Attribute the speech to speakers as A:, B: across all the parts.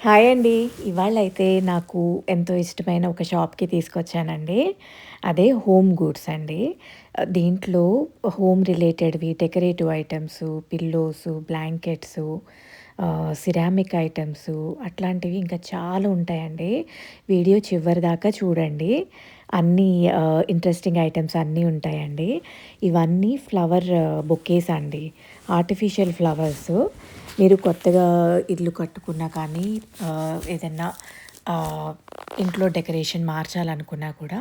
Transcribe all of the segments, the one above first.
A: Hi అండి. ఇవాళైతే నాకు ఎంతో ఇష్టమైన ఒక షాప్‌కి తీసుకొచ్చానండి. అదే హోమ్ గూడ్స్ అండి. దీంట్లో home రిలేటెడ్‌వి decorative items pillows, blankets ceramic items అట్లాంటివి ఇంకా చాలా ఉంటాయండి. వీడియో చివరి దాకా చూడండి. అన్నీ ఇంట్రెస్టింగ్ ఐటమ్స్ అన్నీ ఉంటాయండి. ఇవన్నీ ఫ్లవర్ బొకేస్ అండి. ఆర్టిఫిషియల్ ఫ్లవర్స్ మీరు కొత్తగా ఇల్లు కట్టుకున్నా కానీ ఏదన్నా ఇంట్లో డెకరేషన్ మార్చాలనుకున్నా కూడా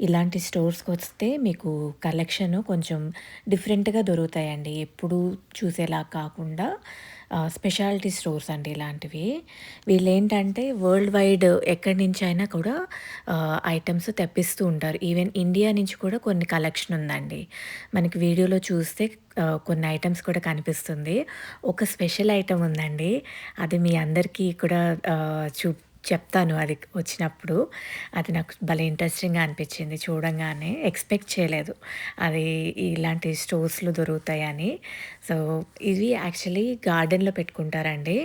A: ఇలాంటి స్టోర్స్కి వస్తే మీకు కలెక్షను కొంచెం డిఫరెంట్‌గా దొరుకుతాయండి. ఎప్పుడూ చూసేలా కాకుండా స్పెషాలిటీ స్టోర్స్ అండి ఇలాంటివి. వీళ్ళేంటంటే వరల్డ్ వైడ్ ఎక్కడి అయినా కూడా ఐటమ్స్ తెప్పిస్తూ ఉంటారు. ఈవెన్ ఇండియా నుంచి కూడా కొన్ని కలెక్షన్ ఉందండి. మనకి వీడియోలో చూస్తే కొన్ని ఐటమ్స్ కూడా కనిపిస్తుంది. ఒక స్పెషల్ ఐటమ్ ఉందండి. అది మీ అందరికీ కూడా చూ చెప్తాను అది వచ్చినప్పుడు. అది నాకు భలే ఇంట్రెస్టింగ్‌గా అనిపించింది చూడంగానే. ఎక్స్‌పెక్ట్ చేయలేదు. అది ఇలాంటి స్టోర్స్‌లో దొరుకుతాయని. సో, ఇవి యాక్చువల్లీ గార్డెన్‌లో పెట్టుకుంటారండి.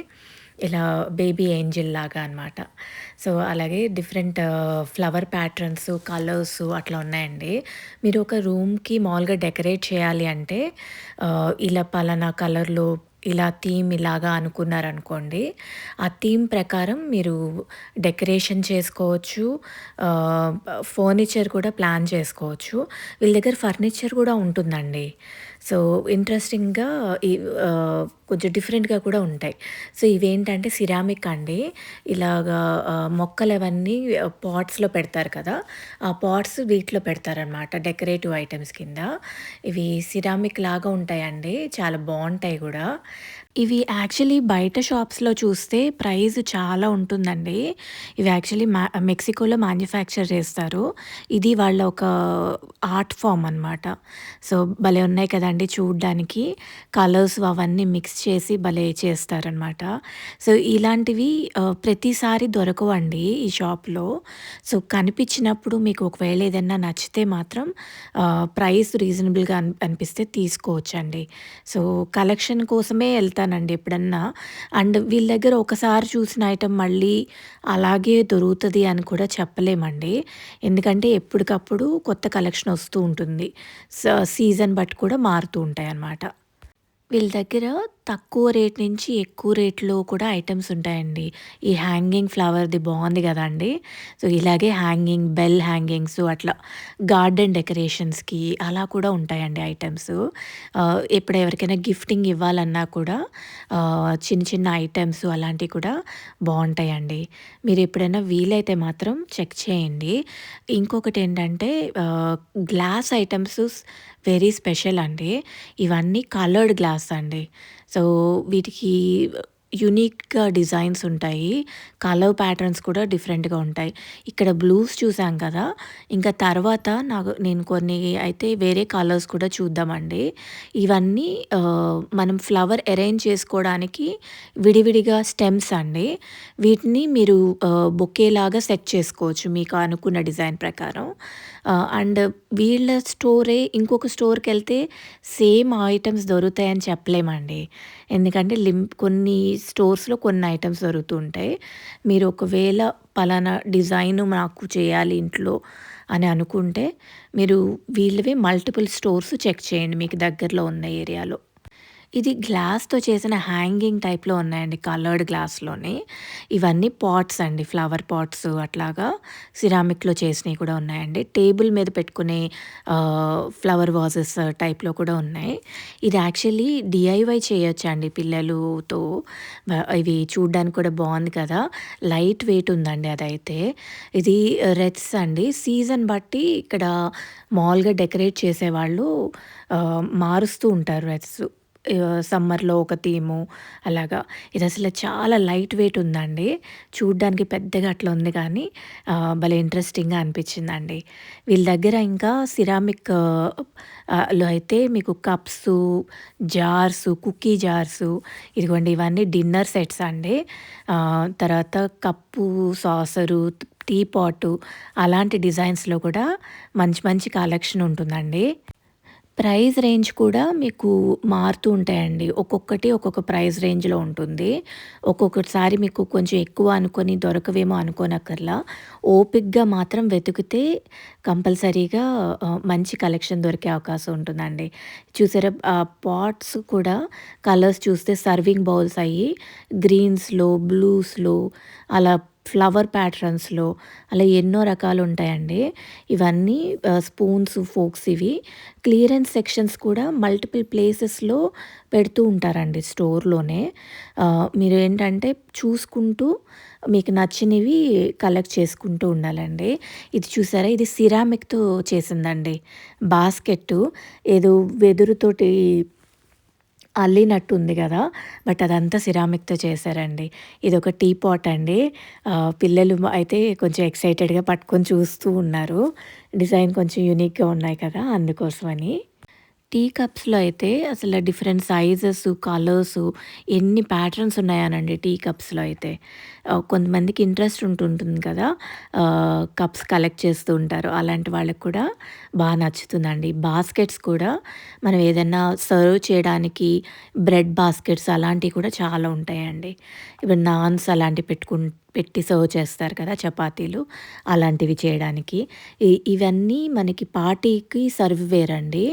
A: ఇలా బేబీ ఏంజెల్ లాగా అనమాట. సో, అలాగే డిఫరెంట్ ఫ్లవర్ ప్యాటర్న్స్, కలర్స్ అట్లా ఉన్నాయండి. మీరు ఒక రూమ్‌కి మామూలుగా డెకరేట్ చేయాలి అంటే uh, ఇలా పలానా కలర్‌లో ఇలా థీమ్ ఇలాగా అనుకున్నారనుకోండి. ఆ థీమ్ ప్రకారం మీరు డెకరేషన్ చేసుకోవచ్చు. ఫర్నిచర్ కూడా ప్లాన్ చేసుకోవచ్చు. వీళ్ళ దగ్గర ఫర్నిచర్ కూడా ఉంటుందండి. సో, ఇంట్రెస్టింగ్‌గా ఈ కొంచెం డిఫరెంట్‌గా కూడా ఉంటాయి. సో, ఇవేంటంటే సిరామిక్ అండి. ఇలాగా మొక్కలు అవన్నీ పాట్స్‌లో పెడతారు కదా! ఆ పాట్స్ వీటిలో పెడతారనమాట డెకరేటివ్ ఐటమ్స్ కింద. ఇవి సిరామిక్ లాగా ఉంటాయండి. చాలా బాగుంటాయి కూడా ఇవి యాక్చువల్లీ బయట షాప్స్‌లో చూస్తే ప్రైస్ చాలా ఉంటుందండి. ఇవి యాక్చువల్లీ మ్యా మెక్సికోలో మ్యాన్యుఫ్యాక్చర్ చేస్తారు. ఇది వాళ్ళ ఒక ఆర్ట్ ఫామ్ అనమాట. సో, భలే ఉన్నాయి కదండి చూడ్డానికి. కలర్స్ అవన్నీ మిక్స్ చేసి భలే చేస్తారనమాట. సో, ఇలాంటివి ప్రతిసారి దొరకవండి ఈ షాప్‌లో. సో, కనిపించినప్పుడు మీకు ఒకవేళ ఏదైనా నచ్చితే మాత్రం ప్రైస్ రీజనబుల్‌గా అనిపిస్తే తీసుకోవచ్చండి. సో, కలెక్షన్ కోసమే ఎళ్తానండి ఎప్పుడన్నా. అండ్ వీళ్ళ దగ్గర ఒకసారి చూసిన ఐటెం మళ్ళీ అలాగే దొరుకుతుంది అని కూడా చెప్పలేమండి. ఎందుకంటే ఎప్పటికప్పుడు కొత్త కలెక్షన్ వస్తూ ఉంటుంది. స సీజన్ బట్టి కూడా మారుతూ ఉంటాయి అన్నమాట వీళ్ళ దగ్గర తక్కువ రేట్ నుంచి ఎక్కువ రేట్‌లో కూడా ఐటమ్స్ ఉంటాయండి. ఈ హ్యాంగింగ్ ఫ్లవర్‌ది బాగుంది కదండి సో, ఇలాగే హ్యాంగింగ్, బెల్ హ్యాంగింగ్స్ అట్లా గార్డెన్ డెకరేషన్స్‌కి అలా కూడా ఉంటాయండి ఐటమ్స్ ఇప్పుడు ఎవరికైనా గిఫ్టింగ్ ఇవ్వాలన్నా కూడా చిన్న చిన్న ఐటమ్స్ అలాంటివి కూడా బాగుంటాయండి మీరు ఎప్పుడైనా వీలైతే మాత్రం చెక్ చేయండి. ఇంకొకటి ఏంటంటే గ్లాస్ ఐటమ్స్ వెరీ స్పెషల్ అండి. ఇవన్నీ కలర్డ్ గ్లాస్ అండి. సో, వీటికి uh, యూనిక్‌గా డిజైన్స్ ఉంటాయి. కలర్ ప్యాటర్న్స్ కూడా డిఫరెంట్‌గా ఉంటాయి. ఇక్కడ బ్లూస్ చూసాం కదా! ఇంకా తర్వాత నాకు నేను కొన్ని అయితే వేరే కలర్స్ కూడా చూద్దామండి. ఇవన్నీ uh, మనం ఫ్లవర్ అరేంజ్ చేసుకోవడానికి విడివిడిగా స్టెమ్స్ అండి. వీటిని మీరు uh, బొకేలాగా సెట్ చేసుకోవచ్చు మీకు అనుకున్న డిజైన్ ప్రకారం. అండ్ వీళ్ళ స్టోరే ఇంకొక స్టోర్కి వెళ్తే సేమ్ ఐటమ్స్ దొరుకుతాయని చెప్పలేమండి. ఎందుకంటే లిమ్ కొన్ని స్టోర్స్‌లో కొన్ని ఐటమ్స్ దొరుకుతుంటాయి మీరు ఒకవేళ పలానా డిజైన్ నాకు చేయాలి ఇంట్లో అని అనుకుంటే మీరు వీళ్ళవే మల్టిపుల్ స్టోర్స్ చెక్ చేయండి మీకు దగ్గరలో ఉన్న ఏరియాలో. ఇది గ్లాస్‌తో చేసిన హ్యాంగింగ్ టైప్‌లో ఉన్నాయండి. కలర్డ్ గ్లాస్లోని ఇవన్నీ పాట్స్ అండి. ఫ్లవర్ పాట్స్ అట్లాగా సిరామిక్‌లో చేసినవి కూడా ఉన్నాయండి. టేబుల్ మీద పెట్టుకునే ఫ్లవర్ వాజెస్ టైప్‌లో కూడా ఉన్నాయి. ఇది యాక్చువల్లీ డిఐవై చేయొచ్చండి పిల్లలతో ఇవి చూడ్డానికి కూడా బాగుంది కదా! లైట్ వెయిట్ ఉందండి అదైతే. ఇది రెత్స్ అండి. సీజన్ బట్టి ఇక్కడ మామూలుగా డెకరేట్ చేసేవాళ్ళు మారుస్తూ ఉంటారు రెత్స్ సమ్మర్‌లో ఒక థీము అలాగా. ఇది అసలు చాలా లైట్ వెయిట్ ఉందండి. చూడ్డానికి పెద్దగా అట్లా ఉంది కానీ భలే ఇంట్రెస్టింగ్‌గా అనిపించిందండి. వీళ్ళ దగ్గర ఇంకా సిరామిక్లో అయితే మీకు కప్స్ జార్స్ కుకీ జార్స్ ఇదిగోండి ఇవన్నీ డిన్నర్ సెట్స్ అండి. తర్వాత కప్పు, సాసరు, టీ పాటు అలాంటి డిజైన్స్‌లో కూడా మంచి మంచి కలెక్షన్ ఉంటుందండి. ప్రైస్ రేంజ్ కూడా మీకు మారుతూ ఉంటాయండి. ఒక్కొక్కటి ఒక్కొక్క ప్రైస్ రేంజ్‌లో ఉంటుంది. ఒక్కొక్కసారి మీకు కొంచెం ఎక్కువ అనుకొని దొరకవేమో అనుకోనక్కర్లా. ఓపిక్గా మాత్రం వెతికితే కంపల్సరీగా మంచి కలెక్షన్ దొరికే అవకాశం ఉంటుందండి. చూసారా పాట్స్ కూడా కలర్స్ చూస్తే సర్వింగ్ బౌల్స్ అయ్యి గ్రీన్స్‌లో, బ్లూస్‌లో అలా ఫ్లవర్ ప్యాటర్న్స్‌లో అలా ఎన్నో రకాలు ఉంటాయండి. ఇవన్నీ స్పూన్స్, ఫోక్స్ ఇవి. క్లియరెన్స్ సెక్షన్స్ కూడా మల్టిపుల్ ప్లేసెస్‌లో పెడుతూ ఉంటారండి స్టోర్‌లోనే. మీరు ఏంటంటే చూసుకుంటూ మీకు నచ్చినవి కలెక్ట్ చేసుకుంటూ ఉండాలండి. ఇది చూసారా ఇది సిరామిక్‌తో చేసిందండి. బాస్కెట్టు ఏదో వెదురుతోటి అల్లినట్టు ఉంది కదా బట్ అదంతా సిరామిక్‌తో చేశారండి. ఒక టీ పాట్ అండి. పిల్లలు అయితే కొంచెం ఎక్సైటెడ్‌గా పట్టుకొని చూస్తూ ఉన్నారు. డిజైన్ కొంచెం యూనిక్‌గా ఉన్నాయి కదా! అందుకోసమని. టీ కప్స్‌లో అయితే అసలు డిఫరెంట్ సైజెస్, కలర్స్ ఎన్ని ప్యాటర్న్స్ ఉన్నాయనండి టీ కప్స్‌లో అయితే. కొంతమందికి ఇంట్రెస్ట్ ఉంటుంటుంది కదా! కప్స్ కలెక్ట్ చేస్తూ ఉంటారు. అలాంటి వాళ్ళకి కూడా బాగా నచ్చుతుందండి. బాస్కెట్స్ కూడా మనం ఏదైనా సర్వ్ చేయడానికి బ్రెడ్ బాస్కెట్స్ అలాంటివి కూడా చాలా ఉంటాయండి. ఇప్పుడు నాన్స్ అలాంటివి పెట్టుకుంటే పెట్టి సర్వ్ చేస్తారు కదా! చపాతీలు అలాంటివి చేయడానికి. ఇవన్నీ మనకి పార్టీకి సర్వ్‌వేర్ అండి.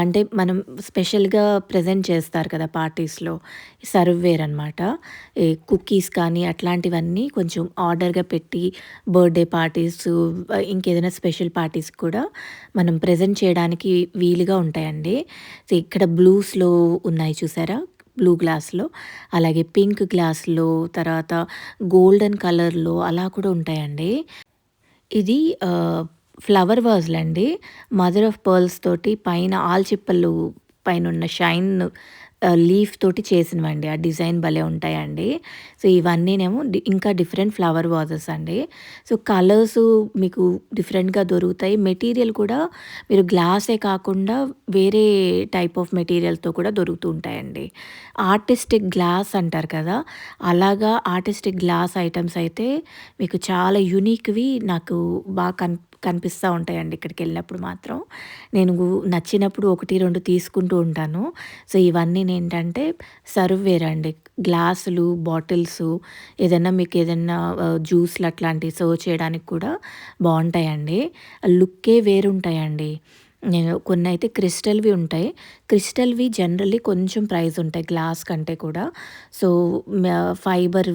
A: అంటే మనం స్పెషల్‌గా ప్రెజెంట్ చేస్తారు కదా! పార్టీస్‌లో సర్వ్ వేర్ అనమాట. ఈ కుకీస్ కానీ అట్లాంటివన్నీ కొంచెం ఆర్డర్‌గా పెట్టి బర్త్‌డే పార్టీస్ ఇంకేదైనా స్పెషల్ పార్టీస్ కూడా మనం ప్రెజెంట్ చేయడానికి వీలుగా ఉంటాయండి. ఇక్కడ బ్లూస్‌లో ఉన్నాయి చూసారా? బ్లూ గ్లాస్‌లో అలాగే పింక్ గ్లాస్‌లో తర్వాత గోల్డెన్ కలర్‌లో అలా కూడా ఉంటాయండి. ఇది ఫ్లవర్ వాజ్‌లండి. మదర్ ఆఫ్ పర్ల్స్ తోటి పైన ఆల్చిప్పలు పైనున్న షైన్ లీఫ్ తోటి చేసినవండి. ఆ డిజైన్ భలే ఉంటాయండి. సో, ఇవన్నీనేమో డి ఇంకా డిఫరెంట్ ఫ్లవర్ వాజెస్ అండి. సో, కలర్స్ మీకు డిఫరెంట్‌గా దొరుకుతాయి. మెటీరియల్ కూడా మీరు గ్లాసే కాకుండా వేరే టైప్ ఆఫ్ మెటీరియల్‌తో కూడా దొరుకుతూ ఉంటాయండి. ఆర్టిస్టిక్ గ్లాస్ అంటారు కదా! అలాగా ఆర్టిస్టిక్ గ్లాస్ ఐటమ్స్ అయితే మీకు చాలా యూనిక్‌వి నాకు బాగా కన్ కనిపిస్తా ఉంటాయండి ఇక్కడికి వెళ్ళినప్పుడు మాత్రం. నేను నచ్చినప్పుడు 1, 2 తీసుకుంటూ ఉంటాను. సో, ఇవన్నీ ఏంటంటే సర్వ్‌వేర్ అండి. గ్లాసులు, బాటిల్స్ ఏదన్నా మీకు ఏదన్నా జ్యూస్‌లు అట్లాంటివి సర్వ్ చేయడానికి కూడా బాగుంటాయండి లుక్కే వేరుంటాయండి. నేను కొన్ని అయితే క్రిస్టల్‌వి ఉంటాయి. క్రిస్టల్‌వి జనరల్లీ కొంచెం ప్రైస్ ఉంటాయి గ్లాస్ కంటే కూడా. సో, ఫైబర్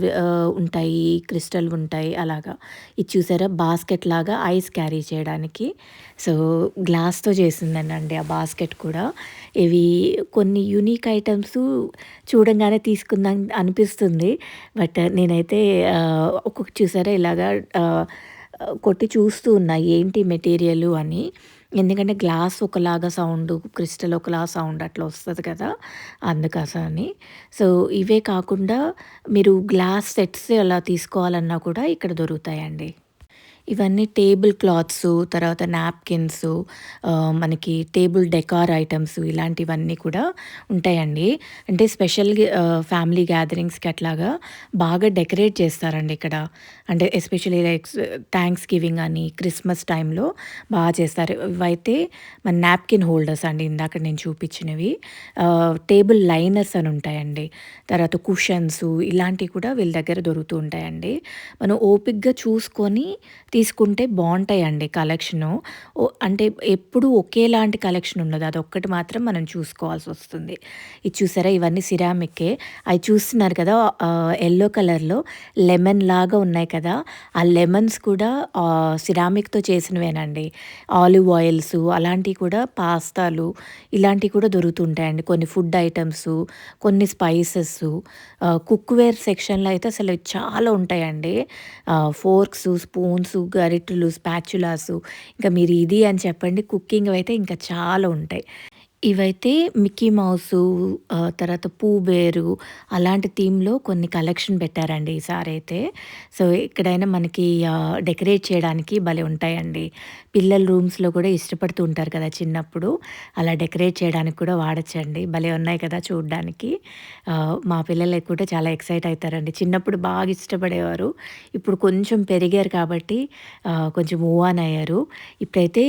A: ఉంటాయి, క్రిస్టల్ ఉంటాయి అలాగా. ఇది చూసారా బాస్కెట్ లాగా ఐస్ క్యారీ చేయడానికి. సో, గ్లాస్‌తో చేసిందనండి ఆ బాస్కెట్ కూడా. ఇవి కొన్ని యూనిక్ ఐటమ్స్ చూడంగానే తీసుకుందాం అనిపిస్తుంది. బట్ నేనైతే ఒక్కొక్క చూసారా ఇలాగా కొట్టి చూస్తూ ఉన్నా ఏంటి మెటీరియల్ అని. ఎందుకంటే గ్లాస్ ఒకలాగా సౌండ్ క్రిస్టల్ ఒకలా సౌండ్ అట్లా వస్తుంది కదా! అందుకని సో, ఇవే కాకుండా మీరు గ్లాస్ సెట్స్ అలా తీసుకోవాలన్నా కూడా ఇక్కడ దొరుకుతాయండి. ఇవన్నీ టేబుల్ క్లాత్సు, తర్వాత నాప్కిన్స్ మనకి టేబుల్ డెకార్ ఐటమ్స్ ఇలాంటివన్నీ కూడా ఉంటాయండి. అంటే స్పెషల్ ఫ్యామిలీ గ్యాదరింగ్స్‌కి అట్లాగా బాగా డెకరేట్ చేస్తారండి ఇక్కడ. అంటే ఎస్పెషల్లీ లైక్ థ్యాంక్స్ గివింగ్ అని, క్రిస్మస్ టైంలో బాగా చేస్తారు. ఇవైతే మన నాప్కిన్ హోల్డర్స్ అండి ఇందాక నేను చూపించినవి. టేబుల్ లైనర్స్ అని ఉంటాయండి. తర్వాత కుషన్స్ ఇలాంటివి కూడా వీళ్ళ దగ్గర దొరుకుతూ ఉంటాయండి. మనం ఓపిక్గా చూసుకొని తీసుకుంటే బాగుంటాయండి కలెక్షను. ఓ అంటే ఎప్పుడు ఒకేలాంటి కలెక్షన్ ఉండదు. అదొక్కటి మాత్రం మనం చూసుకోవాల్సి వస్తుంది ఇది చూసారా ఇవన్నీ సిరామిక్కే. అవి చూస్తున్నారు కదా! ఎల్లో కలర్‌లో లెమన్ లాగా ఉన్నాయి కదా! ఆ లెమన్స్ కూడా సిరామిక్‌తో చేసినవేనండి. ఆలివ్ ఆయిల్స్ అలాంటివి కూడా పాస్తాలు ఇలాంటివి కూడా దొరుకుతుంటాయండి కొన్ని ఫుడ్ ఐటమ్స్ కొన్ని స్పైసెస్ కుక్‌వేర్ సెక్షన్‌లో అయితే అసలు చాలా ఉంటాయండి. ఫోర్క్స్ స్పూన్స్ స్పూన్సు, గరిటెలు, స్పాచులాసు ఇంకా మీరు ఇది అని చెప్పండి కుకింగ్ అయితే ఇంకా చాలా ఉంటాయి. ఇవైతే మిక్కీ మౌసు తర్వాత పూబేరు అలాంటి థీమ్‌లో కొన్ని కలెక్షన్ పెట్టారండి ఈసారైతే. సో, ఎక్కడైనా మనకి డెకరేట్ చేయడానికి భలే ఉంటాయండి. పిల్లల రూమ్స్‌లో కూడా ఇష్టపడుతూ ఉంటారు కదా చిన్నప్పుడు. అలా డెకరేట్ చేయడానికి కూడా వాడచ్చండి భలే ఉన్నాయి కదా చూడడానికి మా పిల్లలు కూడా చాలా ఎక్సైట్ అవుతారండి చిన్నప్పుడు బాగా ఇష్టపడేవారు. ఇప్పుడు కొంచెం పెరిగారు కాబట్టి కొంచెం మూవ్ ఆన్ అయ్యారు. ఇప్పుడైతే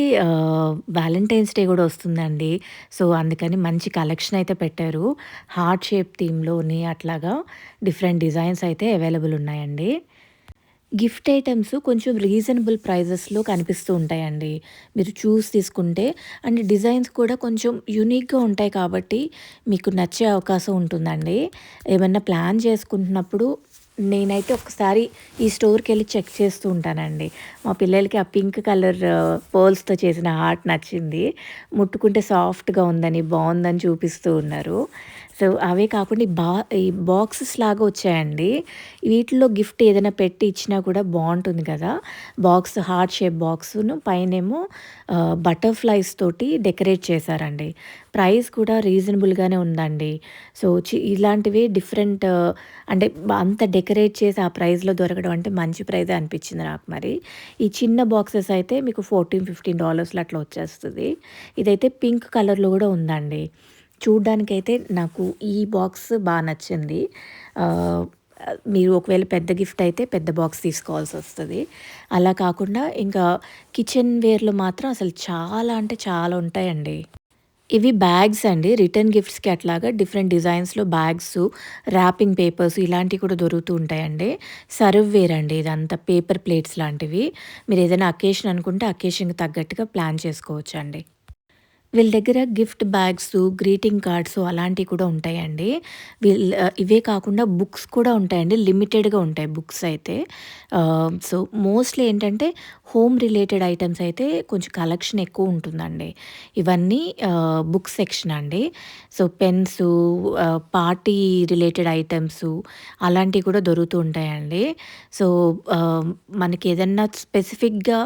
A: వ్యాలంటైన్స్ డే కూడా వస్తుందండి. సో, సో అందుకని మంచి కలెక్షన్ అయితే పెట్టారు. హార్ట్ షేప్ థీమ్‌లోని అట్లాగా డిఫరెంట్ డిజైన్స్ అయితే అవైలబుల్ ఉన్నాయండి. గిఫ్ట్ ఐటెమ్స్ కొంచెం రీజనబుల్ ప్రైజెస్‌లో కనిపిస్తూ ఉంటాయండి. మీరు చూసి తీసుకుంటే అండ్ డిజైన్స్ కూడా కొంచెం యూనిక్‌గా ఉంటాయి కాబట్టి మీకు నచ్చే అవకాశం ఉంటుందండి. ఏమన్నా ప్లాన్ చేసుకుంటున్నప్పుడు నేనైతే ఒకసారి ఈ స్టోర్కి వెళ్ళి చెక్ చేస్తూ ఉంటానండి. మా పిల్లలకి ఆ పింక్ కలర్ పర్ల్స్‌తో చేసిన హార్ట్ నచ్చింది. ముట్టుకుంటే సాఫ్ట్‌గా ఉందని, బాగుందని చూపిస్తూ ఉన్నారు. సో, అవే కాకుండా ఈ బా ఈ బాక్సెస్ లాగా వచ్చాయండి. వీటిలో గిఫ్ట్ ఏదైనా పెట్టి ఇచ్చినా కూడా బాగుంటుంది కదా! బాక్స్ హార్ట్ షేప్ బాక్సును పైనేమో బటర్‌ఫ్లైస్ తోటి డెకరేట్ చేశారండి. ప్రైస్ కూడా రీజనబుల్‌గానే ఉందండి. సో, చి ఇలాంటివి డిఫరెంట్ అంటే అంత డెకరేట్ చేసి ఆ ప్రైస్‌లో దొరకడం అంటే మంచి ప్రైజే అనిపించింది నాకు మరి. ఈ చిన్న బాక్సెస్ అయితే మీకు $14, $15 అట్లా వచ్చేస్తుంది ఇదైతే పింక్ కలర్‌లో కూడా ఉందండి. చూడ్డానికైతే నాకు ఈ బాక్స్ బాగా నచ్చింది. మీరు ఒకవేళ పెద్ద గిఫ్ట్ అయితే పెద్ద బాక్స్ తీసుకోవాల్సి వస్తుంది అలా కాకుండా ఇంకా కిచెన్ వేర్లు మాత్రం అసలు చాలా అంటే చాలా ఉంటాయండి. ఇవి బ్యాగ్స్ అండి. రిటర్న్ గిఫ్ట్స్‌కి అట్లాగా డిఫరెంట్ డిజైన్స్‌లో బ్యాగ్స్ ర్యాపింగ్ పేపర్స్ ఇలాంటివి కూడా దొరుకుతూ ఉంటాయండి. సర్వ్ వేర్ అండి ఇదంతా పేపర్ ప్లేట్స్ లాంటివి. మీరు ఏదైనా అకేషన్ అనుకుంటే అకేషన్‌కి తగ్గట్టుగా ప్లాన్ చేసుకోవచ్చండి. వీళ్ళ దగ్గర గిఫ్ట్ బ్యాగ్స్ గ్రీటింగ్ కార్డ్స్ అలాంటివి కూడా ఉంటాయండి. వీళ్ళ ఇవే కాకుండా బుక్స్ కూడా ఉంటాయండి. లిమిటెడ్‌గా ఉంటాయి బుక్స్ అయితే. సో, మోస్ట్‌లీ ఏంటంటే హోమ్ రిలేటెడ్ ఐటమ్స్ అయితే కొంచెం కలెక్షన్ ఎక్కువ ఉంటుందండి. ఇవన్నీ బుక్ సెక్షన్ అండి. So, pens party related items అలాంటివి కూడా దొరుకుతూ ఉంటాయండి. సో, మనకి ఏదన్నా స్పెసిఫిక్‌గా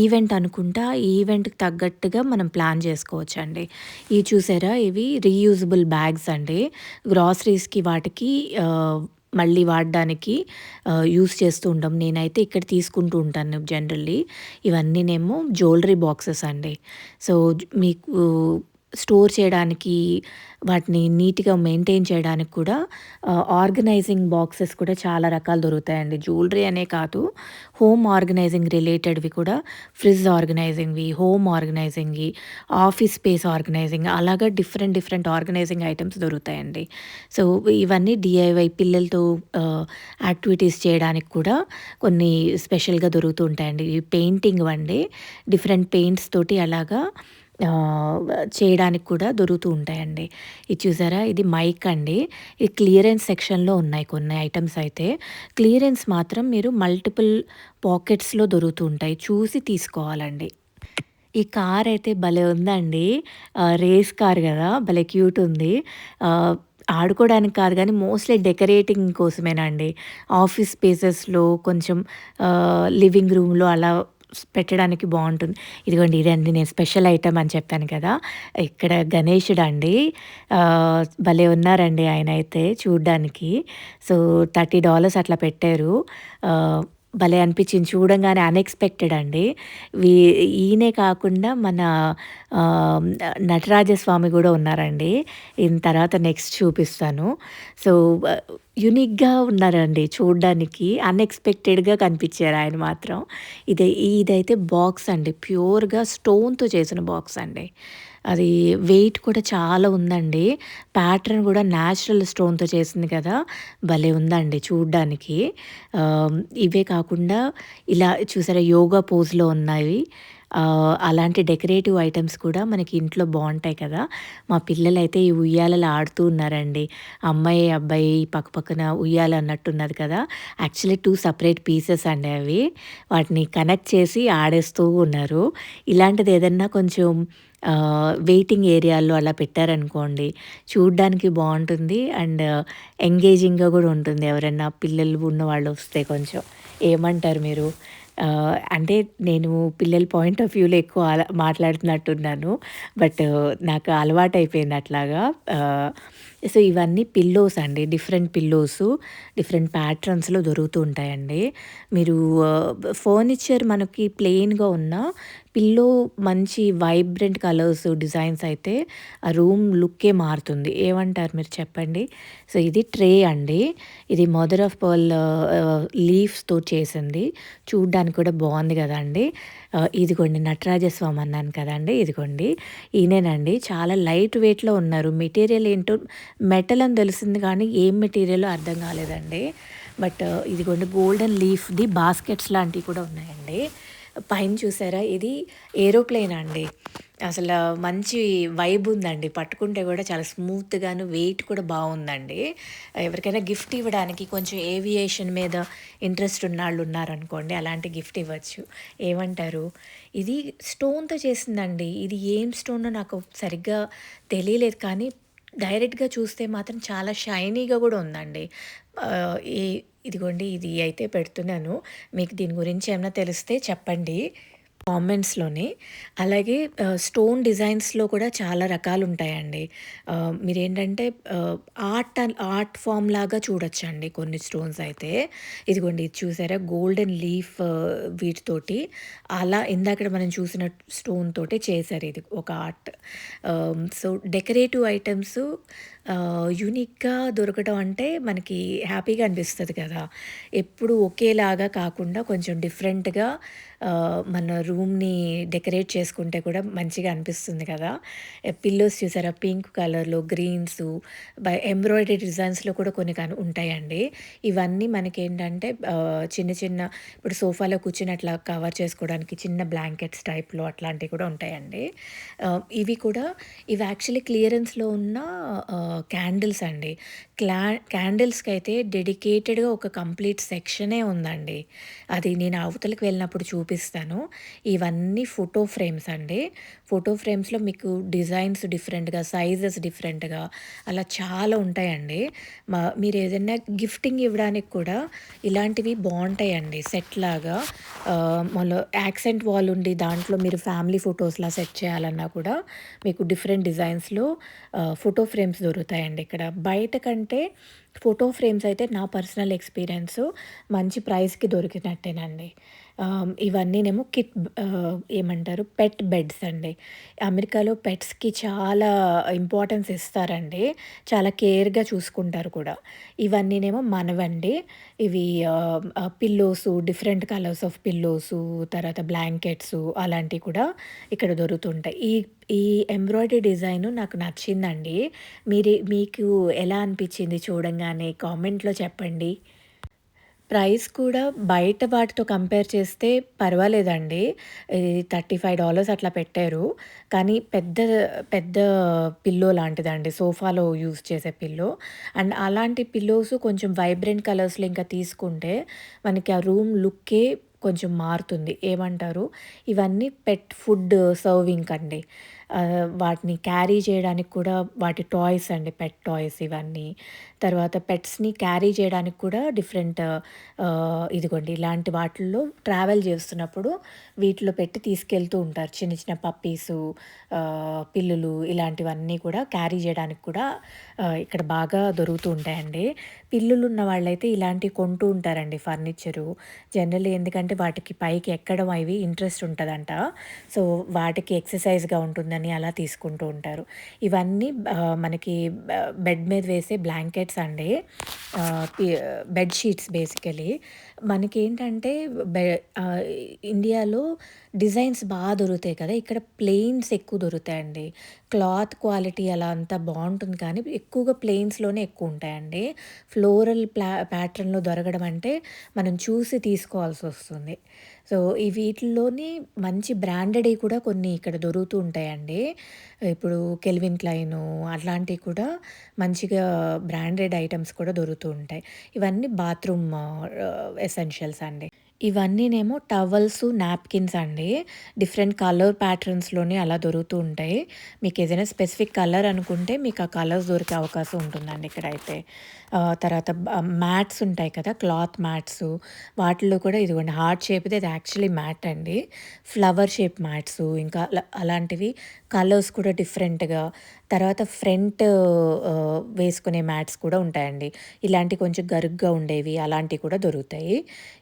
A: ఈవెంట్ అనుకుంటా ఈవెంట్‌కి తగ్గట్టుగా మనం ప్లాన్ చేసుకోవచ్చు చేసుకోవచ్చండి. ఇవి చూసారా ఇవి రీయూజబుల్ బ్యాగ్స్ అండి. గ్రాసరీస్‌కి వాటికి మళ్ళీ వాడడానికి యూస్ చేస్తూ ఉంటాం. నేనైతే ఇక్కడ తీసుకుంటూ ఉంటాను జనరల్లీ. ఇవన్నీనేమో జ్యువెలరీ బాక్సెస్ అండి. సో, మీకు స్టోర్ చేయడానికి వాటిని నీట్‌గా మెయింటైన్ చేయడానికి కూడా ఆర్గనైజింగ్ బాక్సెస్ కూడా చాలా రకాలు దొరుకుతాయండి. జ్యువెలరీ అనే కాదు హోమ్ ఆర్గనైజింగ్ రిలేటెడ్‌వి కూడా ఫ్రిడ్జ్ ఆర్గనైజింగ్‌వి, హోమ్ ఆర్గనైజింగ్‌వి, ఆఫీస్ స్పేస్ ఆర్గనైజింగ్ అలాగా డిఫరెంట్ డిఫరెంట్ ఆర్గనైజింగ్ ఐటమ్స్ దొరుకుతాయండి. సో, ఇవన్నీ డిఐవై పిల్లలతో యాక్టివిటీస్ చేయడానికి కూడా కొన్ని స్పెషల్‌గా దొరుకుతూ ఉంటాయండి. పెయింటింగ్ వండి డిఫరెంట్ పెయింట్స్ తోటి అలాగా చేయడానికి కూడా దొరుకుతూ ఉంటాయండి. ఇది చూసారా ఇది మైక్ అండి. ఇది క్లియరెన్స్ సెక్షన్‌లో ఉన్నాయి కొన్ని ఐటమ్స్ అయితే. క్లియరెన్స్ మాత్రం మీరు మల్టిపుల్ పాకెట్స్‌లో దొరుకుతూ ఉంటాయి. చూసి తీసుకోవాలండి. ఈ కార్ అయితే భలే ఉందండి. రేస్ కార్ కదా భలే క్యూట్ ఉంది. ఆడుకోవడానికి కాదు కానీ మోస్ట్‌లీ డెకరేటింగ్ కోసమేనండి. ఆఫీస్ స్పేసెస్‌లో కొంచెం లివింగ్ రూమ్‌లో అలా పెట్టడానికి బాగుంటుంది ఇదిగోండి ఇదండి నేను స్పెషల్ ఐటమ్ అని చెప్పాను కదా! ఇక్కడ గణేషుడు అండి భలే ఉన్నారండి ఆయన అయితే చూడ్డానికి. సో, $30 అట్లా పెట్టారు. భలే అనిపించింది చూడంగానే అన్‌ఎక్స్‌పెక్టెడ్ అండి. వీ ఈయనే కాకుండా మన నటరాజస్వామి కూడా ఉన్నారండి. ఈయన తర్వాత నెక్స్ట్ చూపిస్తాను. సో, యూనిక్‌గా ఉన్నారండి చూడడానికి అన్‌ఎక్స్‌పెక్టెడ్‌గా కనిపించారు ఆయన మాత్రం. ఇదే ఇదైతే బాక్స్ అండి. ప్యూర్‌గా స్టోన్‌తో చేసిన బాక్స్ అండి. అది వెయిట్ కూడా చాలా ఉందండి. ప్యాటర్న్ కూడా న్యాచురల్ స్టోన్‌తో చేసింది కదా! భలే ఉందండి చూడ్డానికి. ఇవే కాకుండా ఇలా చూసారా యోగా పోజ్‌లో ఉన్నాయి. అలాంటి డెకరేటివ్ ఐటమ్స్ కూడా మనకి ఇంట్లో బాగుంటాయి కదా! మా పిల్లలైతే ఈ ఉయ్యాలలు ఆడుతూ ఉన్నారండి. అమ్మాయి, అబ్బాయి పక్కపక్కన ఉయ్యాల అన్నట్టున్నది కదా! యాక్చువల్లీ టూ సపరేట్ పీసెస్ అండి అవి. వాటిని కనెక్ట్ చేసి ఆడేస్తూ ఉన్నారు. ఇలాంటిది ఏదన్నా కొంచెం వెయిటింగ్ ఏరియాలో అలా పెట్టారనుకోండి చూడ్డానికి బాగుంటుంది అండ్ ఎంగేజింగ్‌గా కూడా ఉంటుంది. ఎవరైనా పిల్లలు ఉన్న వాళ్ళు వస్తే కొంచెం. ఏమంటారు మీరు? అంటే నేను పిల్లల పాయింట్ ఆఫ్ వ్యూలో ఎక్కువ మాట్లాడుతున్నట్టున్నాను. బట్ నాకు అలవాటయిపోయింది అట్లాగా. సో, ఇవన్నీ పిల్లోస్ అండి. డిఫరెంట్ పిల్లోస్ డిఫరెంట్ ప్యాటర్న్స్‌లో దొరుకుతూ ఉంటాయండి. మీరు ఫర్నిచర్ మనకి ప్లెయిన్‌గా ఉన్నా పిల్లో మంచి వైబ్రెంట్ కలర్స్, డిజైన్స్ అయితే ఆ రూమ్ లుక్కే మారుతుంది. ఏమంటారు మీరు చెప్పండి? సో, ఇది ట్రే అండి. ఇది మదర్ ఆఫ్ పర్ల్ లీవ్స్తో లీఫ్స్‌తో చేసింది. చూడ్డానికి కూడా బాగుంది కదండి ఇదిగోండి నటరాజస్వామి అన్నాను కదండి ఇదిగోండి. ఈయనేనండి. చాలా లైట్ వెయిట్‌లో ఉన్నారు. మెటీరియల్ ఏంటో మెటల్ అని తెలిసింది కానీ ఏం మెటీరియల్ అర్థం కాలేదండి. బట్ ఇదిగోండి గోల్డెన్ లీఫ్‌ది బాస్కెట్స్ లాంటివి కూడా ఉన్నాయండి. పైన చూసారా? ఇది ఏరోప్లేన్ అండి. అసలు మంచి వైబ్ ఉందండి. పట్టుకుంటే కూడా చాలా స్మూత్‌గాను వెయిట్ కూడా బాగుందండి ఎవరికైనా గిఫ్ట్ ఇవ్వడానికి కొంచెం ఏవియేషన్ మీద ఇంట్రెస్ట్ ఉన్నాళ్ళు ఉన్నారనుకోండి అలాంటి గిఫ్ట్ ఇవ్వచ్చు. ఏమంటారు? ఇది స్టోన్‌తో చేసిందండి. ఇది ఏం స్టోనో నాకు సరిగ్గా తెలియలేదు కానీ డైరెక్ట్‌గా చూస్తే మాత్రం చాలా షైనీగా కూడా ఉందండి. ఈ ఇదిగోండి ఇది అయితే పెడుతున్నాను. మీకు దీని గురించి ఏమైనా తెలిస్తే చెప్పండి కామెంట్స్‌లోని. అలాగే స్టోన్ డిజైన్స్‌లో కూడా చాలా రకాలు ఉంటాయండి మీరేంటంటే ఆర్ట్ ఆర్ట్ ఫామ్ లాగా చూడొచ్చండి కొన్ని స్టోన్స్ అయితే. ఇదిగోండి ఇది చూసారా? గోల్డెన్ లీఫ్ వీటితోటి అలా ఇందాక మనం చూసిన స్టోన్ తోటి చేశారు ఇది ఒక ఆర్ట్. సో, డెకరేటివ్ ఐటమ్స్ యూనిక్‌గా దొరకడం అంటే మనకి హ్యాపీగా అనిపిస్తుంది కదా! ఎప్పుడు ఒకేలాగా కాకుండా కొంచెం డిఫరెంట్‌గా మన రూమ్‌ని డెకరేట్ చేసుకుంటే కూడా మంచిగా అనిపిస్తుంది కదా! పిల్లోస్ చూసారా? పింక్ కలర్‌లో గ్రీన్సు బై ఎంబ్రాయిడరీ డిజైన్స్‌లో కూడా కొన్ని కను ఉంటాయండి. ఇవన్నీ మనకేంటంటే చిన్న చిన్న ఇప్పుడు సోఫాలో కూర్చుని అట్లా కవర్ చేసుకోవడానికి చిన్న బ్లాంకెట్స్ టైప్‌లో అట్లాంటివి కూడా ఉంటాయండి. ఇవి కూడా ఇవి యాక్చువల్లీ క్లియరెన్స్‌లో ఉన్న క్యాండిల్స్ అండి. క్లా క్యాండిల్స్కి అయితే డెడికేటెడ్‌గా ఒక కంప్లీట్ సెక్షనే ఉందండి. అది నేను అవతలకి వెళ్ళినప్పుడు చూపిస్తాను. ఇవన్నీ ఫోటో ఫ్రేమ్స్ అండి. ఫోటో ఫ్రేమ్స్‌లో మీకు డిజైన్స్ డిఫరెంట్‌గా, సైజెస్ డిఫరెంట్‌గా అలా చాలా ఉంటాయండి. మా మీరు ఏదైనా గిఫ్టింగ్ ఇవ్వడానికి కూడా ఇలాంటివి బాగుంటాయండి సెట్ లాగా మళ్ళీ యాక్సెంట్ వాల్ ఉండి దాంట్లో మీరు ఫ్యామిలీ ఫొటోస్లా సెట్ చేయాలన్నా కూడా మీకు డిఫరెంట్ డిజైన్స్‌లో ఫోటో ఫ్రేమ్స్ దొరుకుతాయండి ఇక్కడ. బయట కంటే ఫోటో ఫ్రేమ్స్ అయితే నా పర్సనల్ ఎక్స్‌పీరియన్సు మంచి ప్రైస్‌కి దొరికినట్టేనండి. ఇవన్నీనేమో కిట్ ఏమంటారు పెట్ బెడ్స్ అండి. అమెరికాలో పెట్స్‌కి చాలా ఇంపార్టెన్స్ ఇస్తారండి. చాలా కేర్‌గా చూసుకుంటారు కూడా. ఇవన్నీనేమో మనవండి. ఇవి pillows different colours of pillows, తర్వాత బ్లాంకెట్స్ అలాంటివి కూడా ఇక్కడ దొరుకుతుంటాయి. ఈ ఈ ఎంబ్రాయిడరీ డిజైన్ నాకు నచ్చిందండి. మీరు మీకు ఎలా అనిపించింది చూడంగానే కామెంట్‌లో చెప్పండి. ప్రైస్ కూడా బయట వాటితో కంపేర్ చేస్తే పర్వాలేదండి. ఇది $35 అట్లా పెట్టారు. కానీ పెద్ద పెద్ద పిల్లో లాంటిదండి. సోఫాలో యూజ్ చేసే పిల్లో. అండ్ అలాంటి పిల్లోస్ కొంచెం వైబ్రెంట్ కలర్స్‌లో ఇంకా తీసుకుంటే మనకి ఆ రూమ్ లుక్కే కొంచెం మారుతుంది. ఏమంటారు? ఇవన్నీ పెట్ ఫుడ్ సర్వింగ్ అండి వాటిని క్యారీ చేయడానికి కూడా వాటి టాయ్స్ అండి. పెట్ టాయ్స్ ఇవన్నీ. తర్వాత పెట్స్‌ని క్యారీ చేయడానికి కూడా డిఫరెంట్ ఇదిగోండి ఇలాంటి వాటిల్లో ట్రావెల్ చేస్తున్నప్పుడు వీటిలో పెట్టి తీసుకెళ్తూ ఉంటారు. చిన్న చిన్న పప్పీసు పిల్లులు ఇలాంటివన్నీ కూడా క్యారీ చేయడానికి కూడా ఇక్కడ బాగా దొరుకుతూ ఉంటాయండి. పిల్లులున్న వాళ్ళైతే ఇలాంటివి కొంటూ ఉంటారండి ఫర్నిచరు. జనరల్లీ ఎందుకంటే వాటికి పైకి ఎక్కడం అవి ఇంట్రెస్ట్ ఉంటుందంట సో, వాటికి ఎక్సర్‌సైజ్‌గా ఉంటుందని అలా తీసుకుంటూ ఉంటారు. ఇవన్నీ మనకి బెడ్ మీద వేసే బ్లాంకెట్స్ అండి. Bedsheets bed sheets basically. మనకేంటంటే బె ఇండియాలో డిజైన్స్ బాగా దొరుకుతాయి కదా! ఇక్కడ ప్లెయిన్స్ ఎక్కువ దొరుకుతాయండి. క్లాత్ క్వాలిటీ అలా అంతా బాగుంటుంది కానీ ఎక్కువగా ప్లెయిన్స్‌లోనే ఎక్కువుంటాయండి. ఫ్లోరల్ ప్లా ప్యాటర్న్‌లో దొరకడం అంటే మనం చూసి తీసుకోవాల్సి వస్తుంది సో, ఈ వీటిల్లోని మంచి బ్రాండెడ్ కూడా కొన్ని ఇక్కడ దొరుకుతూ ఉంటాయండి. ఇప్పుడు 'కెల్విన్ క్లైను' అట్లాంటివి కూడా మంచిగా బ్రాండెడ్ ఐటమ్స్ కూడా దొరుకుతూ ఉంటాయి. ఇవన్నీ బాత్రూమ్ ఎసెన్షియల్స్ అండి. ఇవన్నీనేమో టవల్స్ నాప్కిన్స్ అండి. డిఫరెంట్ కలర్ ప్యాటర్న్స్‌లోనే అలా దొరుకుతూ ఉంటాయి. మీకు ఏదైనా స్పెసిఫిక్ కలర్ అనుకుంటే మీకు ఆ కలర్స్ దొరికే అవకాశం ఉంటుందండి ఇక్కడైతే. తర్వాత మ్యాట్స్ ఉంటాయి కదా! క్లాత్ మ్యాట్స్ వాటిలో కూడా ఇదిగోండి హార్ట్ షేప్‌ది అది యాక్చువల్లీ మ్యాట్ అండి. ఫ్లవర్ షేప్ మ్యాట్స్ ఇంకా అలాంటివి కలర్స్ కూడా డిఫరెంట్‌గా తర్వాత ఫ్రంట్ వేసుకునే మ్యాట్స్ కూడా ఉంటాయండి. ఇలాంటి కొంచెం గరుగ్గా ఉండేవి అలాంటివి కూడా దొరుకుతాయి.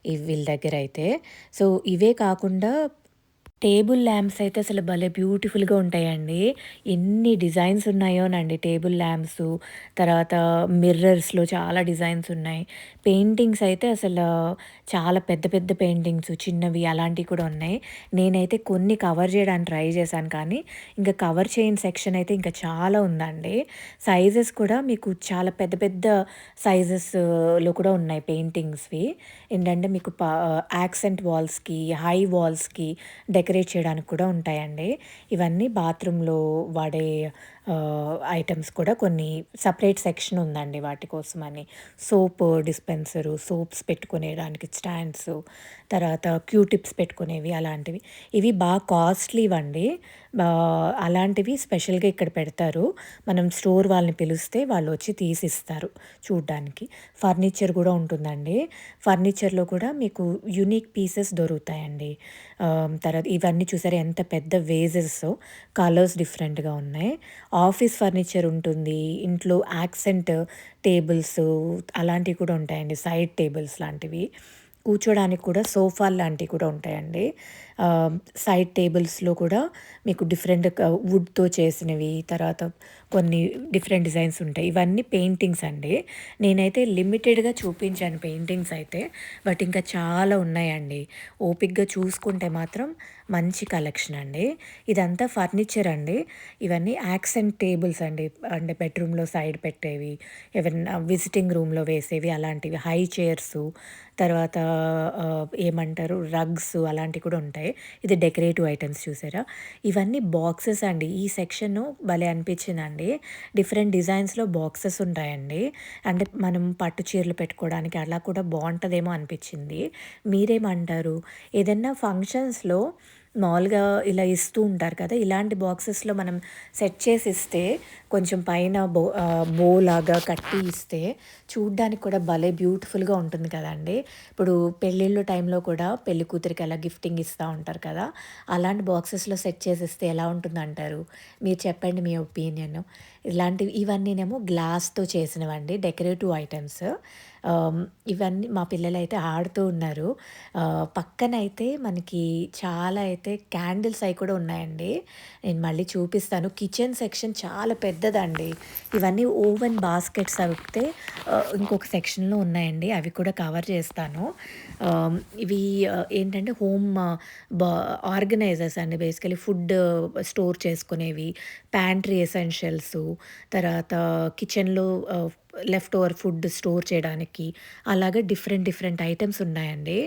A: ఈ వీళ్ళ అయితే సో, ఇవే కాకుండా టేబుల్ ల్యాంప్స్ అయితే అసలు భలే బ్యూటిఫుల్‌గా ఉంటాయండి. ఎన్ని డిజైన్స్ ఉన్నాయోనండి టేబుల్ ల్యాంప్స్ తర్వాత మిర్రర్స్‌లో చాలా డిజైన్స్ ఉన్నాయి. పెయింటింగ్స్ అయితే అసలు చాలా పెద్ద పెద్ద పెయింటింగ్స్ చిన్నవి అలాంటివి కూడా ఉన్నాయి. నేనైతే కొన్ని కవర్ చేయడానికి ట్రై చేశాను కానీ, ఇంకా కవర్ చేయని సెక్షన్ అయితే ఇంకా చాలా ఉందండి. సైజెస్ కూడా మీకు చాలా పెద్ద పెద్ద సైజెస్‌లో కూడా ఉన్నాయి పెయింటింగ్స్‌వి. ఏంటంటే మీకు యాక్సెంట్ వాల్స్‌కి, హై వాల్స్‌కి డెక్ డెకరేట్ చేయడానికి కూడా ఉంటాయండి. ఇవన్నీ బాత్రూంలో వాడే ఐటమ్స్ కూడా కొన్ని సపరేట్ సెక్షన్ ఉందండి వాటి కోసమని. సోప్ డిస్పెన్సరు, సోప్స్ పెట్టుకునేడానికి స్టాండ్స్ తర్వాత క్యూటిప్స్ పెట్టుకునేవి అలాంటివి. ఇవి బాగా కాస్ట్‌లీవండి. అండి అలాంటివి స్పెషల్‌గా ఇక్కడ పెడతారు. మనం స్టోర్ వాళ్ళని పిలిస్తే వాళ్ళు వచ్చి తీసిస్తారు చూడ్డానికి. ఫర్నిచర్ కూడా ఉంటుందండి. ఫర్నిచర్‌లో కూడా మీకు యూనిక్ పీసెస్ దొరుకుతాయండి. తర్వాత ఇవన్నీ చూసారా ఎంత పెద్ద వేజెస్ కలర్స్ డిఫరెంట్‌గా ఉన్నాయి. ఆఫీస్ ఫర్నిచర్ ఉంటుంది. ఇంట్లో యాక్సెంట్ టేబుల్స్ అలాంటివి కూడా ఉంటాయండి. సైడ్ టేబుల్స్ లాంటివి. కూర్చోడానికి కూడా సోఫాలు లాంటివి కూడా ఉంటాయండి. సైడ్ టేబుల్స్‌లో కూడా మీకు డిఫరెంట్ వుడ్‌తో చేసినవి, తర్వాత కొన్ని డిఫరెంట్ డిజైన్స్ ఉంటాయి. ఇవన్నీ పెయింటింగ్స్ అండి. నేనైతే లిమిటెడ్‌గా చూపించాను పెయింటింగ్స్ అయితే. బట్ ఇంకా చాలా ఉన్నాయండి. ఓపిక్గా చూసుకుంటే మాత్రం మంచి కలెక్షన్ అండి. ఇదంతా ఫర్నిచర్ అండి. ఇవన్నీ యాక్సెంట్ టేబుల్స్ అండి. అంటే బెడ్‌రూమ్‌లో సైడ్ పెట్టేవి, ఏవన్నా విజిటింగ్ రూమ్‌లో వేసేవి అలాంటివి. హై చైర్సు, తర్వాత ఏమంటారు రగ్స్ అలాంటివి కూడా ఉంటాయి. ఇది డెకరేటివ్ ఐటమ్స్ చూసారా? ఇవన్నీ బాక్సెస్ అండి. ఈ సెక్షన్ భలే అనిపించిందండి. డిఫరెంట్ డిజైన్స్‌లో బాక్సెస్ ఉంటాయండి. అంటే మనం పట్టు చీరలు పెట్టుకోవడానికి అలా కూడా బాగుంటుందేమో అనిపించింది. మీరేమంటారు? ఏదన్నా ఫంక్షన్స్‌లో మామూలుగా ఇలా ఇస్తూ ఉంటారు కదా! ఇలాంటి బాక్సెస్‌లో మనం సెట్ చేసి ఇస్తే కొంచెం పైన బో బో లాగా కట్టి ఇస్తే చూడ్డానికి కూడా భలే బ్యూటిఫుల్‌గా ఉంటుంది కదండి ఇప్పుడు పెళ్ళిళ్ళు టైంలో కూడా పెళ్ళి కూతురికి అలా గిఫ్టింగ్ ఇస్తూ ఉంటారు కదా! అలాంటి బాక్సెస్‌లో సెట్ చేసేస్తే ఎలా ఉంటుందంటారు? మీరు చెప్పండి మీ ఒపీనియన్. ఇలాంటివి ఇవన్నీనేమో గ్లాస్‌తో చేసినవండి. డెకరేటివ్ ఐటమ్స్ ఇవన్నీ మా పిల్లలు అయితే ఆడుతూ ఉన్నారు. పక్కనైతే మనకి చాలా అయితే క్యాండిల్స్ అవి కూడా ఉన్నాయండి. నేను మళ్ళీ చూపిస్తాను. కిచెన్ సెక్షన్ చాలా పెద్ద పెద్దదండి. ఇవన్నీ ఓవెన్ బాస్కెట్స్ అయితే ఇంకొక సెక్షన్‌లో ఉన్నాయండి. అవి కూడా కవర్ చేస్తాను. ఇవి ఏంటంటే హోమ్ బా ఆర్గనైజర్స్ అండి బేసికల్లీ ఫుడ్ స్టోర్ చేసుకునేవి, ప్యాంట్రీ ఎసెన్షియల్స్ తర్వాత కిచెన్‌లో లెఫ్ట్ ఓవర్ ఫుడ్ స్టోర్ చేయడానికి అలాగే డిఫరెంట్ డిఫరెంట్ ఐటమ్స్ ఉన్నాయండి.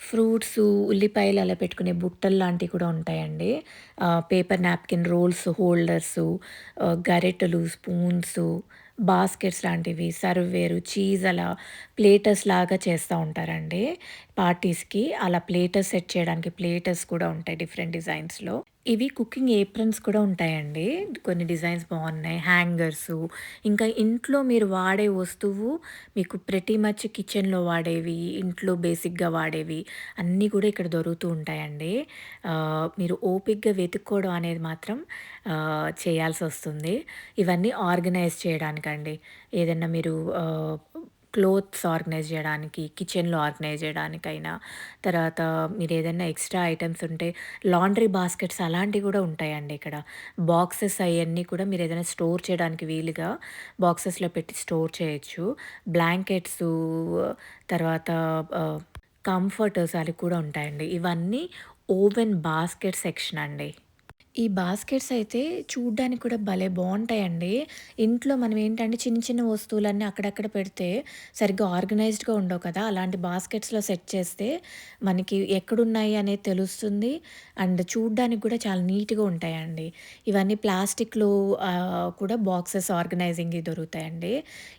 A: ఫ్రూట్స్ ఉల్లిపాయలు అలా పెట్టుకునే బుట్టలు లాంటివి కూడా ఉంటాయండి. పేపర్ నాప్కిన్ రోల్స్, హోల్డర్స్ గరెటలు గరిటెలు, స్పూన్సు, బాస్కెట్స్ లాంటివి, సర్వేరు చీజ్ అలా ప్లేటర్స్ లాగా చేస్తూ ఉంటారండి. పార్టీస్‌కి అలా ప్లేటర్స్ సెట్ చేయడానికి ప్లేటర్స్ కూడా ఉంటాయి డిఫరెంట్ డిజైన్స్‌లో. ఇవి కుకింగ్ ఏప్రన్స్ కూడా ఉంటాయండి. కొన్ని డిజైన్స్ బాగున్నాయి హ్యాంగర్స్ ఇంకా ఇంట్లో మీరు వాడే వస్తువు మీకు ప్రతి మచ్ కిచెన్‌లో వాడేవి, ఇంట్లో బేసిక్‌గా వాడేవి అన్నీ కూడా ఇక్కడ దొరుకుతూ ఉంటాయండి. మీరు ఓపిక్గా వెతుక్కోవడం అనేది మాత్రం చేయాల్సి వస్తుంది ఇవన్నీ ఆర్గనైజ్ చేయడానికండి. ఏదన్నా మీరు క్లోత్స్ ఆర్గనైజ్ చేయడానికి, కిచెన్‌లో ఆర్గనైజ్ చేయడానికైనా, తర్వాత మీరు ఏదైనా ఎక్స్‌ట్రా ఐటమ్స్ ఉంటే లాండ్రీ బాస్కెట్స్ అలాంటివి కూడా ఉంటాయండి ఇక్కడ. బాక్సెస్ అవన్నీ కూడా మీరు ఏదైనా స్టోర్ చేయడానికి వీలుగా బాక్సెస్‌లో పెట్టి స్టోర్ చేయొచ్చు. బ్లాంకెట్స్ తర్వాత కంఫర్టర్స్ అవి కూడా ఉంటాయండి. ఇవన్నీ ఓవెన్ బాస్కెట్ సెక్షన్ అండి. ఈ బాస్కెట్స్ అయితే చూడ్డానికి కూడా భలే బాగుంటాయండి ఇంట్లో మనం ఏంటంటే చిన్న చిన్న వస్తువులన్నీ అక్కడక్కడ పెడితే సరిగ్గా ఆర్గనైజ్డ్‌గా ఉండవు కదా! అలాంటి బాస్కెట్స్‌లో సెట్ చేస్తే మనకి ఎక్కడున్నాయి అనేది తెలుస్తుంది. అండ్ చూడ్డానికి కూడా చాలా నీట్‌గా ఉంటాయండి. ఇవన్నీ ప్లాస్టిక్‌లో కూడా బాక్సెస్ ఆర్గనైజింగ్ దొరుకుతాయండి.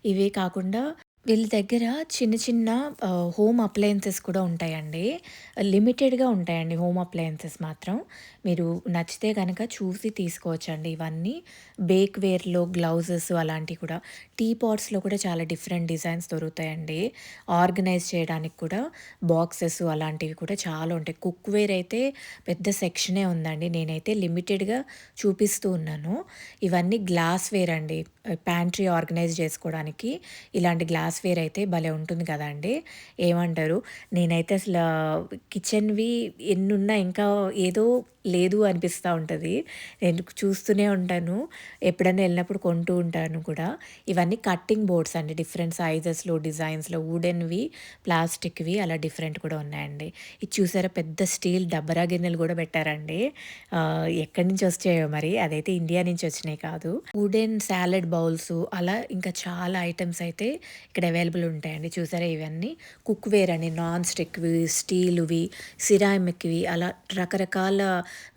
A: ఇవే కాకుండా వీళ్ళ దగ్గర చిన్న చిన్న హోమ్ అప్లయెన్సెస్ కూడా ఉంటాయండి. లిమిటెడ్‌గా ఉంటాయండి హోమ్ అప్లయెన్సెస్ మాత్రం. మీరు నచ్చితే కనుక చూసి తీసుకోవచ్చండి ఇవన్నీ. బేక్‌వేర్‌లో గ్లౌజెస్ అలాంటివి కూడా. టీ పాట్స్‌లో కూడా చాలా డిఫరెంట్ డిజైన్స్ దొరుకుతాయండి. ఆర్గనైజ్ చేయడానికి కూడా బాక్సెస్ అలాంటివి కూడా చాలా ఉంటాయి. కుక్‌వేర్ అయితే పెద్ద సెక్షనే ఉందండి. నేనైతే లిమిటెడ్‌గా చూపిస్తూ ఉన్నాను. ఇవన్నీ గ్లాస్ వేర్ అండి. ప్యాంట్రీ ఆర్గనైజ్ చేసుకోవడానికి ఇలాంటి గ్లాస్ వేర్ అయితే భలే ఉంటుంది కదండి ఏమంటారు? నేనైతే అసల కిచెన్‌వి ఎన్నున్నా ఇంకా ఏదో లేదు అనిపిస్తూ ఉంటుంది నేను చూస్తూనే ఉంటాను. ఎప్పుడైనా వెళ్ళినప్పుడు కొంటూ ఉంటాను కూడా. ఇవన్నీ కట్టింగ్ బోర్డ్స్ అండి. డిఫరెంట్ సైజెస్‌లో, డిజైన్స్‌లో వుడెన్‌వి, ప్లాస్టిక్‌వి అలా డిఫరెంట్ కూడా ఉన్నాయండి. ఇది చూసారా పెద్ద స్టీల్ డబరా గిన్నెలు కూడా పెట్టారండి. ఎక్కడి నుంచి వచ్చాయో మరి అదైతే ఇండియా నుంచి వచ్చినాయి కాదు. వుడెన్ సాలడ్ బౌల్స్ అలా ఇంకా చాలా ఐటమ్స్ అయితే ఇక్కడ అవైలబుల్ ఉంటాయండి. చూసారా ఇవన్నీ కుక్‌వేర్ అని నాన్ స్టిక్‌వి, స్టీలువి, సిరామిక్‌వి అలా రకరకాల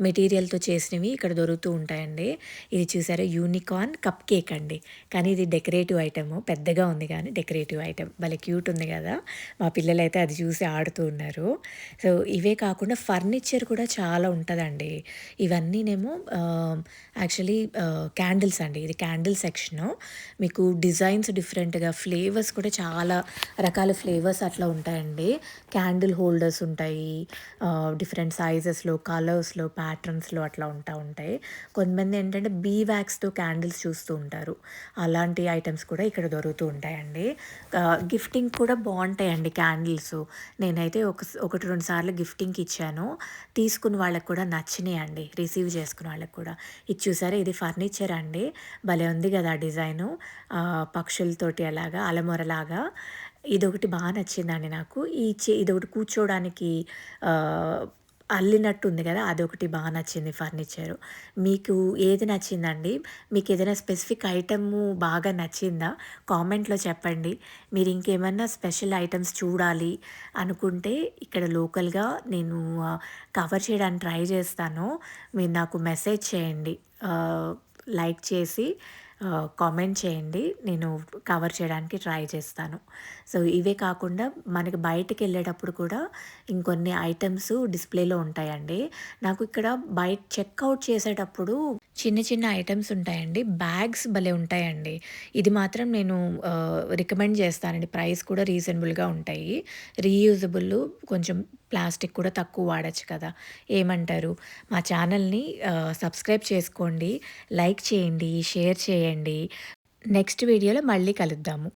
A: మెటీరియల్‌తో చేసినవి ఇక్కడ దొరుకుతూ ఉంటాయండి. ఇది చూసారా యూనికార్న్ కప్ కేక్ అండి. కానీ ఇది డెకరేటివ్ ఐటమ్ పెద్దగా ఉంది కానీ డెకరేటివ్ ఐటెమ్. భలే క్యూట్ ఉంది కదా మా పిల్లలైతే అది చూసి ఆడుతూ ఉన్నారు. సో, ఇవే కాకుండా ఫర్నిచర్ కూడా చాలా ఉంటుందండి ఇవన్నీనేమో యాక్చువల్లీ క్యాండిల్స్ అండి. ఇది క్యాండిల్ సెక్షను. మీకు డిజైన్స్ డిఫరెంట్‌గా ఫ్లేవర్స్ కూడా చాలా రకాల ఫ్లేవర్స్ అట్లా ఉంటాయండి. క్యాండిల్ హోల్డర్స్ ఉంటాయి. డిఫరెంట్ సైజెస్‌లో, కలర్స్‌లో, ప్యాటర్న్స్‌లో అట్లా ఉంటా ఉంటాయి. కొంతమంది ఏంటంటే బీ వ్యాక్స్‌తో క్యాండిల్స్ చూస్తూ ఉంటారు. అలాంటి ఐటమ్స్ కూడా ఇక్కడ దొరుకుతూ ఉంటాయండి. గిఫ్టింగ్ కూడా బాగుంటాయండి క్యాండిల్స్. నేనైతే ఒక ఒకటి, రెండు సార్లు గిఫ్టింగ్‌కి ఇచ్చాను. తీసుకున్న వాళ్ళకి కూడా నచ్చినాయి అండి రిసీవ్ చేసుకున్న వాళ్ళకి కూడా. ఇది చూసారా ఇది ఫర్నిచర్ అండి. భలే ఉంది కదా డిజైను. పక్షులతోటి అలాగా అలమొరలాగా. ఇదొకటి బాగా నచ్చిందండి నాకు. ఈ చే ఇదొకటి కూర్చోడానికి అల్లినట్టు ఉంది గదా! అదొకటి బాగా నచ్చింది ఫర్నిచరు. మీకు ఏది నచ్చిందండి? మీకు ఏదైనా స్పెసిఫిక్ ఐటెము బాగా నచ్చిందా? కామెంట్‌లో చెప్పండి. మీరు ఇంకేమన్నా స్పెషల్ ఐటమ్స్ చూడాలి అనుకుంటే ఇక్కడ లోకల్‌గా నేను కవర్ చేయడానికి ట్రై చేస్తాను. మీరు నాకు మెసేజ్ చేయండి. లైక్ చేసి కామెంట్ చేయండి. నేను కవర్ చేయడానికి ట్రై చేస్తాను. సో, ఇవే కాకుండా మనకి బయటికెళ్ళేటప్పుడు కూడా ఇంకొన్ని ఐటమ్స్ డిస్‌ప్లేలో ఉంటాయండి. నాకు ఇక్కడ బయట చెక్అవుట్ చేసేటప్పుడు చిన్న చిన్న ఐటమ్స్ ఉంటాయండి. బ్యాగ్స్ భలే ఉంటాయండి. ఇది మాత్రం నేను రికమెండ్ చేస్తానండి. ప్రైస్ కూడా రీజనబుల్‌గా ఉంటాయి. రీయూజబుల్ కొంచెం ప్లాస్టిక్ కూడా తక్కువ వాడొచ్చు కదా! ఏమంటారు? మా ఛానల్‌ని సబ్స్క్రైబ్ చేసుకోండి. లైక్ చేయండి. షేర్ చేయండి. నెక్స్ట్ వీడియోలో మళ్ళీ కలుద్దాము.